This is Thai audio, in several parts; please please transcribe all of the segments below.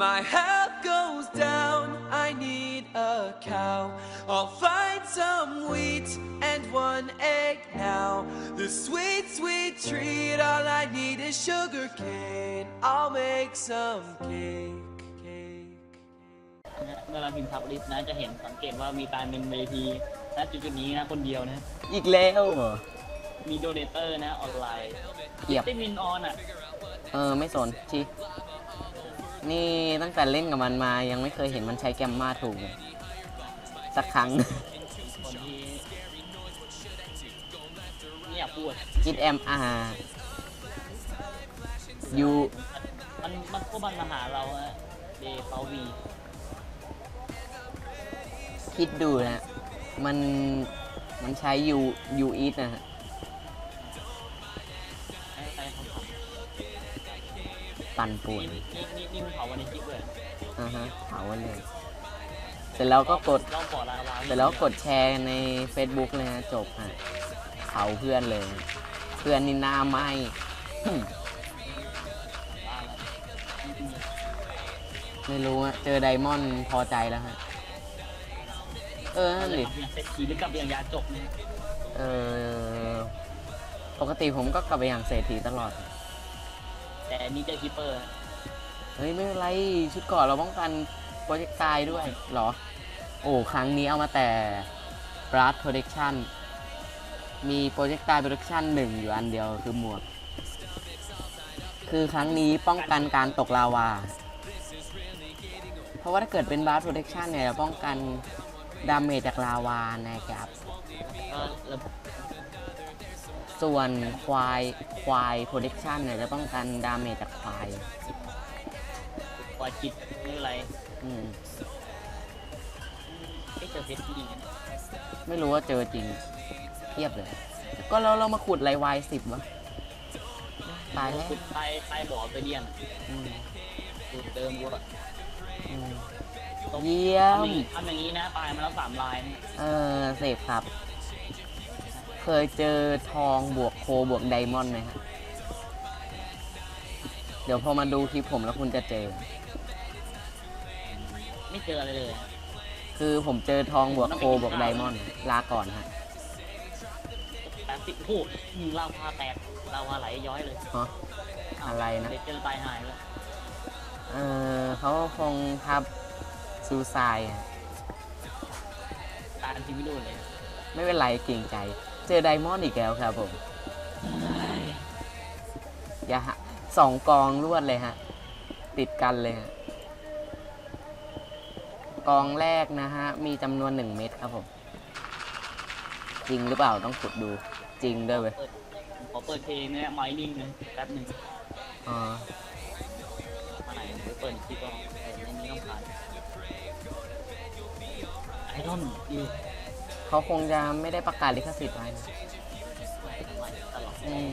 my health goes down, I need a cow. I'll find some wheat and one egg now. The sweet, sweet treat, all I need is sugar cane. I'll make some cake. cake. เมื่อเราพิมพ์ทับลิสต์นะจะเห็นสังเกตว่ามีการเป็นเวทีณจุดๆนี้นะคนเดียวนะ อีกแล้วเหรอมีโดเนเตอร์นะออนไลน์เกียบ ได้มินออนอะ เออ ไม่สนชิ นี่ตั้งแต่เล่นกับมันมายังไม่เคยเห็นมันใช้แกมมาถูกเลยสักครั้ง คนที่ไม่อยากพูด กิดแอมอายูมันมันพวกมันมาหาเราอะเดฟาวีคิดดูนะ มันมันใช้ยูยูอีทนะฮะ ปั่นป่วำนนี่นี่นี่นี่มันเผาวันในคลิปเลยอ่าฮะเผาไว้เลย เสร็จแล้วก็กดเราก่อลาวาเสร็จแล้วกดแชร์ใน Facebook เลยฮะจบฮะเผาเพื่อนเลย เพื่อนนี่หน้าไหมบ้าแล้วไม่รู้อะเจอไดมอนด์พอใจแล้วฮะ เออนั่นดิเศรษฐีหรือกลับอย่างยาจบเนี่ย เออปกติผมก็กลับไปอย่างเศรษฐีตลอดแต่ อันนี่เจอคิปเปอร์เฮ้ยไม่เป็นไรชุดเก่อนเราป้องกันโปรเจกต์ตายด้วยเหรอ โอ้ครั้งนี้เอามาแต่ Blast Protection มีโปรเจกต์ตาย Protection หนึ่งอยู่อันเดียวคือหมวก คือครั้งนี้ป้องกันการตกลาวา เพราะว่าถ้าเกิดเป็น Blast Protection เนี่ยจะป้องกันดาเมจจากลาวานะครับก็ระบบ ส่วนควายควาย Protection เนี่ยจะป้องกันดาเมจจากควายควายจิตไม่เป็นไรอืมไม่เจอเพชรที่ดีนะไม่รู้ว่าเจอจริงเทียบเลย ก็เราเรามาขุดไรวายสิบวะตายแล้วขุดใต้ใต้บ่อไปเดียนอืมขุดเติมวัวอืมต้องเยี่ยทำอมย่างนี้ทำอย่างนี้นะตายมาแล้วสามลายเนี่ยเออเสพครับ เคยเจอทองบวกโคบวกไดมอนด์ไหมฮะเดี๋ยวพอมาดูคลิปผมแล้วคุณจะเจอ ไม่เจออะไรเลยคือผมเจอทองบวกโคบวกไดมอนด์ลาก่อนฮะแปดสิบโอ้โหอืมลาวาแตกลาวาไหลย้อยเลยฮะ อะไรนะ เด็กเจอตายหายเลยเออเขาคงทับซูซายอะตายจริงไม่ดูเลย ไม่เป็นไรเกรงใจ เจอไดมอนด์อีกแล้วครับผม อย่าฮะสองกองรวดเลยฮะ ติดกันเลยฮะ กองแรกนะฮะ มีจำนวนหนึ่งเม็ดครับผม จริงหรือเปล่าต้องขุดดู จริงด้วยเว้ยเปิดขอเปิดเพลงเนี่ยไมนิ่งเลยแป๊บหนึ่งอ๋อมาไหนเดี๋ยวเปิดคลิปก็เออในนี้ต้องผ่านไอรอนยู เขาคงจะไม่ได้ประกาศลิขสิทธิ์ไว้นะตลอดอืม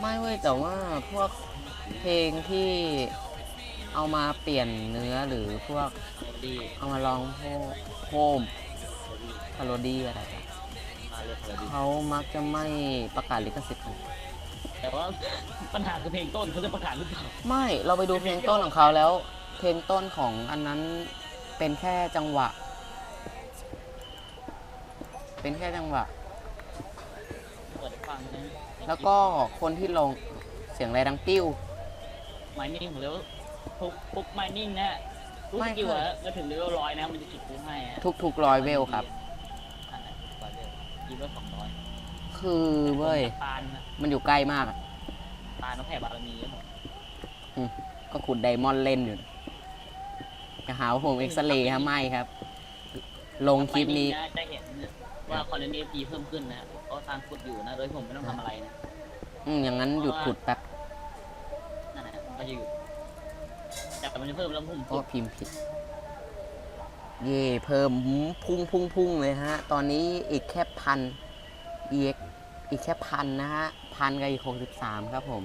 ไม่เว้ยแต่ว่าพวกเพลงที่เอามาเปลี่ยนเนื้อหรือพวกดีเอามาลองโฮโฮมพาโรดี้อะไรอะมาเรียกเลยดีเขามักจะไม่ประกาศลิขสิทธิ์กันแต่ว่าปัญหาคือเพลงต้นเขาจะประกาศหรือเปล่าไม่เราไปดูเพลงต้นของเขาแล้ว เพลงต้นของอันนั้นเป็นแค่จังหวะ เป็นแค่จังหวะ เปิดให้ฟังนะแล้วก็คนที่ลงเสียงอะไรดังปิ้ว ไมนิ่งแล้วทุกทุกไมนิ่งนะทุกไม่สกิลเคยอะก็ถึงเลเวลร้อยนะ มันจะจุดพูให้อะทุกๆร้อยเวลครับ อันนั้นร้อยเวลยีเวลสองร้อยคือเว้ย ตาลนะมันอยู่ใกล้มากอะตาลน้องแผ่บารมีก็หมดก็ขุดไดมอนด์เล่นอยู่จะหาว่าผมเอ็กซเรย์ครับไม่ครับ ลงคลิปนี้ไมงะจะเห็น ว่าคอนเทนต์เอฟีเพิ่มขึ้นนะเขาสร้างขุดอยู่นะโดยผมไม่ต้องทำอะไรนะอืมอย่างนั้นหยุดขุดแป๊บนั่นแหละก็จะอยู่แต่มันจะเพิ่มแล้วผมก็ขุดพิมพ์ผิด เย่เพิ่มพุ่งพุ่งพุ่งเลยฮะ ตอนนี้อีกแค่พันอีกอีกแค่พันนะฮะพันกับอีกหกสิบสามครับผม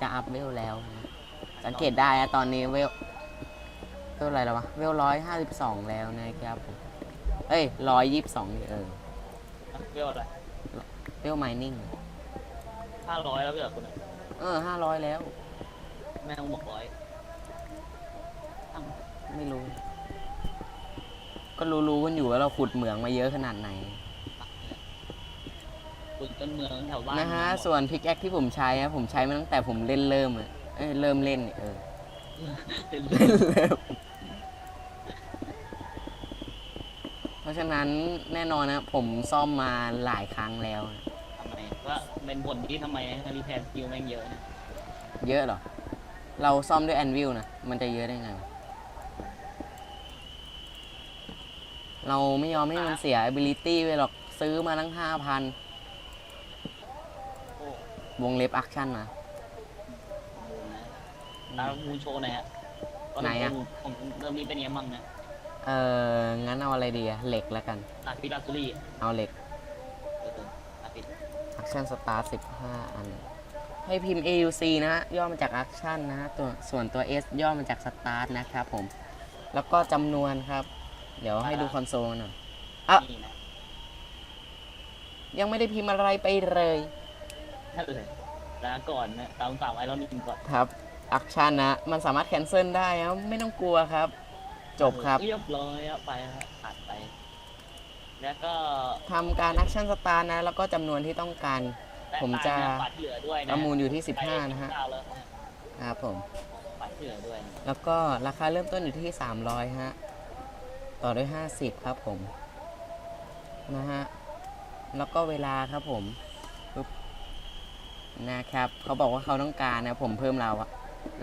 จะอัพเวลแล้วนะสังเกตได้นะตอนนี้เวลเวลอะไรแล้ววะเวลร้อยห้าสิบสองแล้วนะครับผมเอ้ยร้อยยี่สิบสองเออ เวลอะไรเวลไมนิ่ง ห้าร้อยแล้วเวลคุณอเออห้าร้อยแล้ว แม่งบอกร้อยไม่รู้ ก็รู้รู้กันอยู่ว่าเราขุดเหมืองมาเยอะขนาดไหนขุดต้นเมืองแถวบ้านนะฮะ ส่วนพิกแอคที่ผมใช้ผมใช้มาตั้งแต่ผมเล่นเริ่มอะเอ้ยเริ่มเล่นเนี่ยเออ เล่นเริ่มะฉะนั้นแน่นอนนะผมซ่อมมาหลายครั้งแล้วนะทำไมว่าเป็นผลที่ทำไมรีแพร์สกิลแม่งเยอะนะเยอะเหรอ เราซ่อมด้วยแอนวิลนะ มันจะเยอะได้ไงวะเราไม่ยอมให้มันเสีย ability ไปหรอก ซื้อมาตั้งห้าพันโอ้วงเล็บอัคชั่นนะโหนะ ตามมูโชว์หน่อยฮะไหนอะผมเริ่มนี้เป็นยังไงมั่งนะ เอองั้นเอาอะไรดีอะเหล็กแล้วกันลาฟิลาซูรี่เอาเหล็กเออลาฟิ Action Start 15อัน ให้พิมพ์ AUC นะฮะย่อมาจาก Action นะฮะตัวส่วนตัว S ย่อมาจาก Start นะครับผม แล้วก็จำนวนครับ เดี๋ยวให้ดูคอนโซลหน่อยอะนี่นะยังไม่ได้พิมพ์อะไรไปเลยนั่นเลยลาก่อนนะตามสามไอรอนนินก่อนครับ Action นะ มันสามารถแคนเซิลได้นะไม่ต้องกลัวครับ จบครับ เรียบร้อยอะไปฮะผ่านไป แล้วก็ทำการ Action Start นะ แล้วก็จำนวนที่ต้องการแตกผมต่างจะนะปัดที่เหลือด้วยปนะระมูลอยู่ที่ไป15 นะฮะเก้าแล้วครับผม ปัดที่เหลือด้วยแล้วก็ราคาเริ่มต้นอยู่ที่ 300 ฮะ ต่อด้วย 50 ครับผม นะฮะ แล้วก็เวลาครับผมปึ๊บนะครับ เขาบอกว่าเขาต้องการนะ ผมเพิ่มลาวา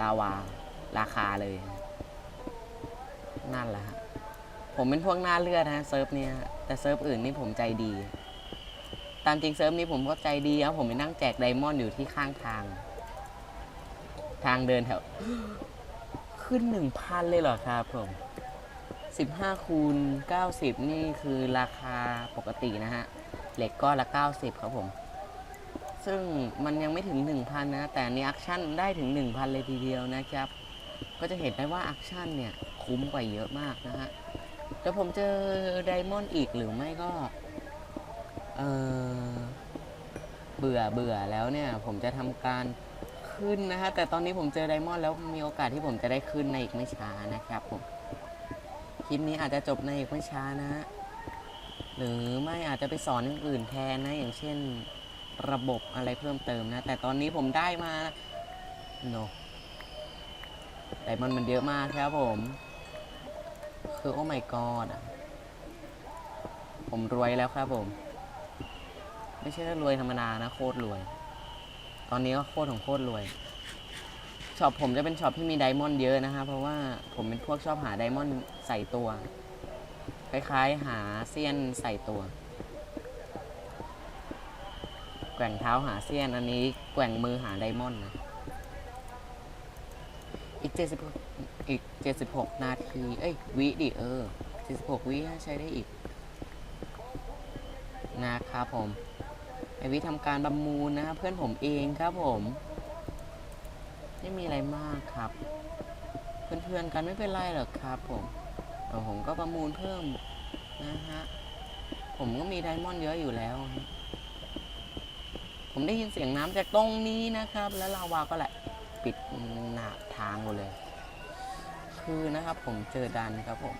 ลาวา ราคาเลย นั่นแหละฮะผมเป็นพวกหน้าเลือดนะเซิร์ฟเนี้ยแต่เซิร์ฟอื่นนี่ผมใจดี ตามจริงเซิร์ฟนี้ผมก็ใจดีครับผมไปนั่งแจกไดมอนด์อยู่ที่ข้างทาง ทางเดินแถว ขึ้นหนึ่งพันเลยเหรอครับผมสิบห้าคูณเก้าสิบนี่คือราคาปกตินะฮะ เหล็กก้อนละเก้าสิบครับผม ซึ่งมันยังไม่ถึงหนึ่งพันนะ แต่อันนี้อัคชั่นได้ถึงหนึ่งพันเลยทีเดียวนะครับ ก็จะเห็นได้ว่าแอคชั่นเนี่ย คุ้มกว่าเยอะมากนะฮะแต่ผมเจอไดมอนด์อีกหรือไม่ก็ เออเบื่อเบื่อแล้วเนี่ย ผมจะทำการขึ้นนะฮะ แต่ตอนนี้ผมเจอไดมอนด์แล้วมีโอกาสที่ผมจะได้ขึ้นในอีกไม่ช้านะครับผม คลิปนี้อาจจะจบในอีกไม่ช้านะฮะ หรือไม่อาจจะไปสอนอย่างอื่นแทนนะ อย่างเช่นระบบอะไรเพิ่มเติมนะ แต่ตอนนี้ผมได้มาโนไดมอนด์มันเยอะมากครับผม คือโอ้ my god อะผมรวยแล้วครับผม ไม่ใช่รวยธรรมดานะโคตรรวย ตอนนี้ก็โคตรของโคตรรวย ช็อปผมจะเป็นช็อปที่มีไดมอนด์เยอะนะฮะเพราะว่าผมเป็นพวกชอบหาไดมอนด์ใส่ตัว คล้ายๆ หาเซียนใส่ตัว แกว่งเท้าหาเซียนอันนี้แกว่งมือหาไดมอนด์นะ อีก70 อีก 76 นาที เอ้ย วิดิเออ 76 วิใช้ได้อีก นะครับผม ไอวิทำการประมูลนะครับเพื่อนผมเองครับผม ไม่มีอะไรมากครับ เพื่อนๆกันไม่เป็นไรหรอกครับผมแต่ผมก็ประมูลเพิ่มนะฮะ ผมก็มีไดมอนด์เยอะอยู่แล้วฮะผมได้ยินเสียงน้ำจากตรงนี้นะครับ แล้วลาวาก็แหละปิดหนาทางหมดเลย คือนะครับ ผมเจอดันครับผม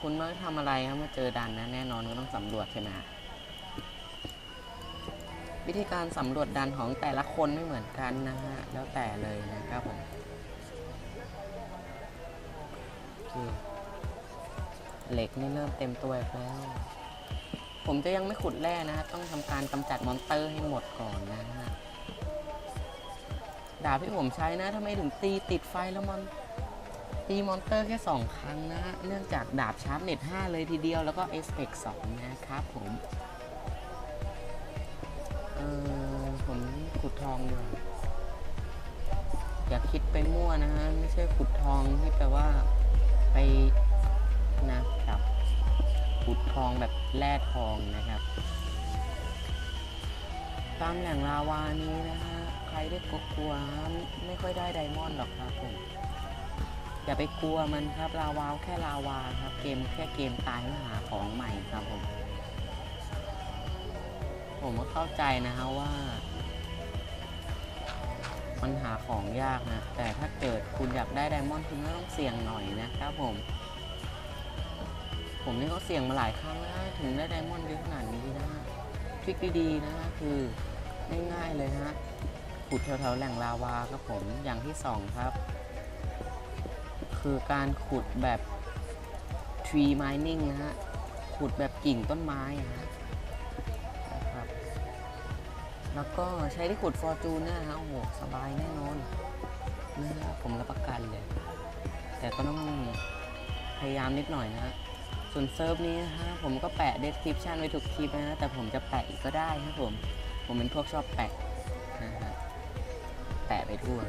คุณเมาทำอะไรครับมาเจอดันนะแน่นอนก็ต้องสำรวจใช่ไหมวิธีการสำรวจดันของแต่ละคนไม่เหมือนกันนะฮะแล้วแต่เลยนะครับผมเหล็กนี่เริ่มเต็มตัวแล้ว ผมจะยังไม่ขุดแร่นะฮะต้องทำการกำจัดมอนเตอร์ให้หมดก่อนนะฮะดาบที่ผมใช้นะทำไมถึงตีติดไฟแล้วมัน ตีมอนเตอร์แค่ 2 ครั้งนะฮะ เนื่องจากดาบชาร์ปเน็ต 5 เลยทีเดียวแล้วก็เอสเปก2นะครับผม เออผมขุดทองดีกว่อย่าคิดไปมั่วนะฮะ ไม่ใช่ขุดทองที่แปลว่าไปนะครับขุดทองแบบแร่ทองนะครับตามแหล่งลาวานี้นะฮะ ใครได้กลัวๆไม่ค่อยได้ไดมอนด์หรอกครับผม อย่าไปกลัวมันครับลาวาแค่ลาวาครับเกมแค่เกมตายแล้วหาของใหม่ครับผม ผมก็เข้าใจนะฮะว่า มันหาของยากนะ แต่ถ้าเกิดคุณอยากได้ไดมอนด์คุณก็ต้องเสี่ยงหน่อยนะครับผม ผมนี่ก็เสี่ยงมาหลายครั้งนะถึงได้ไดมอนด์เยอะขนาดนี้นะฮะทริคดีๆนะฮะคือง่ายๆเลยฮะขุดแถวๆแหล่งลาวาครับผมอย่างที่สองครับ คือการขุดแบบ tree mining นะฮะ ขุดแบบกิ่งต้นไม้อะฮะนะครับ แล้วก็ใช้ที่ขุดฟอร์จูนนี่นะฮะ โอ้โห สบายแน่นอนนะฮะผมรับประกันเลย แต่ก็ต้องพยายามนิดหน่อยนะฮะ ส่วนเซิร์ฟนี้นะฮะ ผมก็แปะ description ไว้ทุกคลิปนะฮะ แต่ผมจะแปะอีกก็ได้ครับผม ผมเป็นพวกชอบแปะนะฮะ แปะไปทั่ว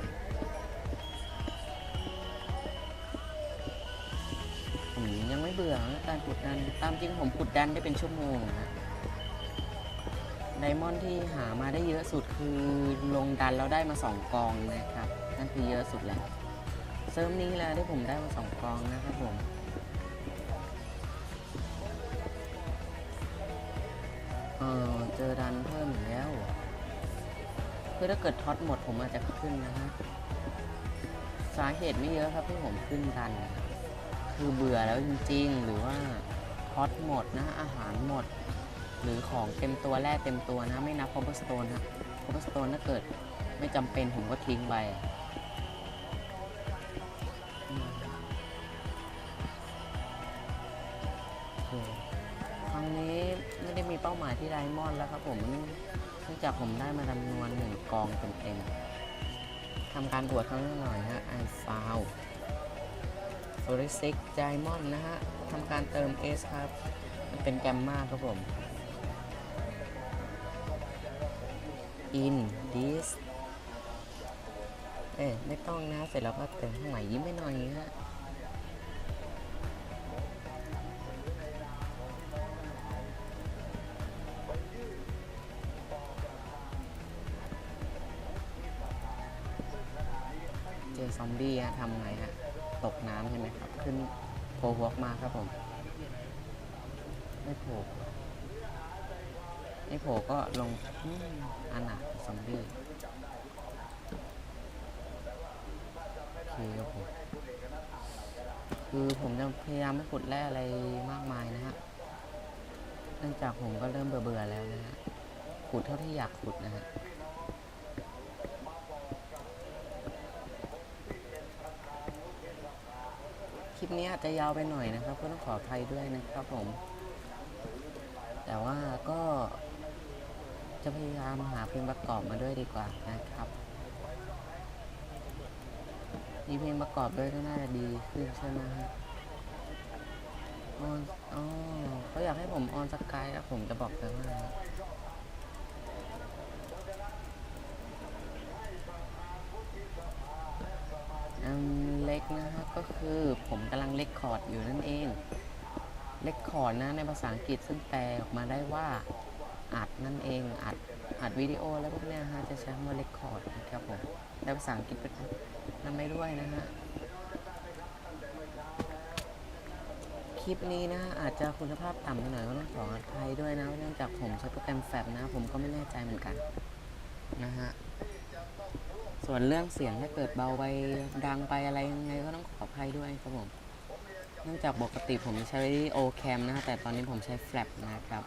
ยังไม่เบื่อนะการขุดดัน ตามจริงผมขุดดันได้เป็นชั่วโมงนะไดมอนด์ที่หามาได้เยอะสุดคือลงดันแล้วได้มาสองกองนะครับ นั่นคือเยอะสุดแล้วเซิร์ฟนี้แหละที่ผมได้มาสองกองนะครับผมเออเจอดันเพิ่มแล้วคือถ้าเกิดท็อตหมดผมอาจจะขึ้นนะฮะสาเหตุไม่เยอะครับที่ผมขึ้นดันนะคื คือเบื่อแล้วจริงๆ หรือว่าท็อตหมดนะอาหารหมด หรือของเต็มตัวแร่เต็มตัวนะ ไม่นับคอ b เ e อร์สโตนนะคอ b เ e อร์สโตนถ้าเกิดไม่จำเป็นผมก็ทิ้งไปคครั้งนี้ไม่ได้มีเป้าหมายที่ไดมอนด์แล้วครับผมเนื่องจากผมได้มาจำนวนหนึ่งกองเต็มๆทำการตรวจครั้งหน่อยฮะไอฟาว โซลิซิกไดมอนด์นะฮะทำการเติม S ครับ มันเป็นแกมมาครับผม in this เอ๊ะไม่ต้องนะ เสร็จแล้วก็เติมข้างหม่ยิ้มไม่หน่อยฮะเจอซอมบี้ฮะทำไงฮะ ตกน้ำใช่ไหมครับ ขึ้นโผล่หัวอกมาครับผม ไม่โผล่ไม่โผล่ก็ลงอันหน่ะซอมบี้โอเคครับผมคือผมจะพยายามไม่ขุดแร่อะไรมากมายนะฮะ เนื่องจากผมก็เริ่มเบื่อๆแล้วนะฮะ ขุดเท่าที่อยากขุดนะฮะ ลิปนี้อาจจะยาวไปหน่อยนะครับ ก็ต้องขออภัยด้วยนะครับผม แต่ว่าก็ จะพยายามหาเพลงประกอบมาด้วยดีกว่านะครับ มีเพลงประกอบด้วยก็น่าจะดีขึ้นใช่ไหมฮะออนอ๋อเขาอยากให้ผมออนสกายแล้วผมจะบอกไปว่าอันเล็กนะฮะก็คือผมกำลังเลคคอร์ดอยู่นั่นเองเลคคอร์ดนะในภาษาอังกฤษซึ่งแปลออกมาได้ว่าอัดนั่นเองอัดอัดวิดีโอแล้วพวกเนี้ยฮะจะใช้คำว่าเลคคอร์ดนะครับผมในภาษาอังกฤษเป็นนำไปด้วยนะฮะคลิปนี้นะอาจจะคุณภาพต่ำไปหน่อยก็ต้องขออภัยด้วยนะเนื่องจากผมใช้โปรแกรมแฟบนะ ผมก็ไม่แน่ใจเหมือนกันนะฮะ ส่วนเรื่องเสียงถ้าเกิดเบาไปดังไปอะไรยังไงก็ต้องขออภัยด้วยครับผมเนื่องจากปกติผมใช้ o cam นะฮะแต่ตอนนี้ผมใช้ flap นะครับ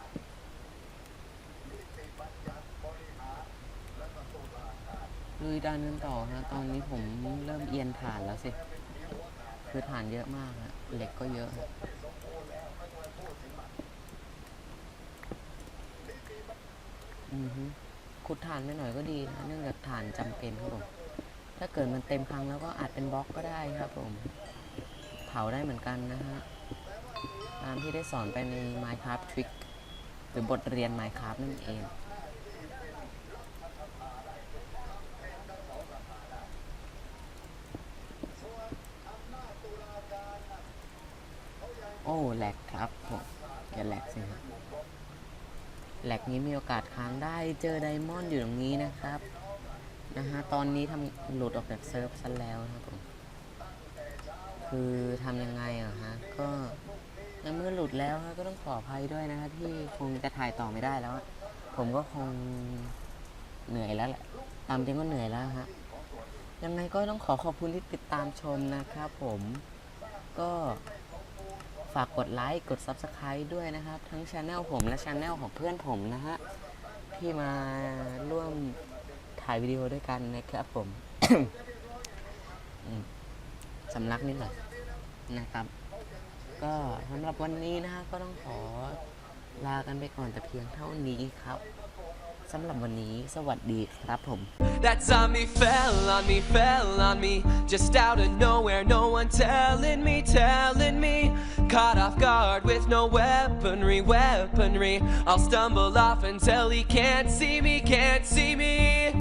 ลุยดันกันต่อฮะตอนนี้ผมเริ่มเอียนฐานแล้วสิ คือฐานเยอะมากฮะเหล็กก็เยอะอือฮึ ขุดฐานไปหน่อยก็ดีนะเนื่องจากฐานจำเป็นครับผมถ้าเกิดมันเต็มครั้งแล้วก็อัดเป็นบล็อกก็ได้ครับผม เผาได้เหมือนกันนะฮะตามที่ได้สอนไปใน Minecraft Trick หรือบทเรียน Minecraft นั่นเองโอ้แหลกครับผมอย่าแหลกสิฮะ แหลกนี้มีโอกาสค้างได้เจอไดมอนด์อยู่ตรงนี้นะครับนะฮะตอนนี้ทำหลุดออกจากเซิร์ฟซะแล้วครับผมคือทำยังไงอะฮะก็ในเมื่อหลุดแล้วฮะก็ต้องขออภัยด้วยนะฮะที่คงจะถ่ายต่อไม่ได้แล้ว ผมก็คงเหนื่อยแล้วแหละตามจริงก็เหนื่อยแล้วฮะยังไงก็ต้องขอขอบคุณที่ติดตามชมนะครับผมก็ ฝากกดไลค์กด Subscribe ด้วยนะครับ ทั้งช anel ผมและช anel ของเพื่อนผมนะฮะที่มาร่วมถ่ายวิดีโอด้วยกันนะครับผมอืมสำลักนิดหน่อยนะครับ ก็สำหรับวันนี้นะฮะก็ต้องขอลากันไปก่อนแต่เพียงเท่านี้ครับ สำหรับวันนี้สวัสดีครับผม That zombie fell on me, fell on me. Just out of nowhere, no one telling me, telling me. Caught off guard with no weaponry, weaponry. I'll stumble off until he can't see me, can't see me.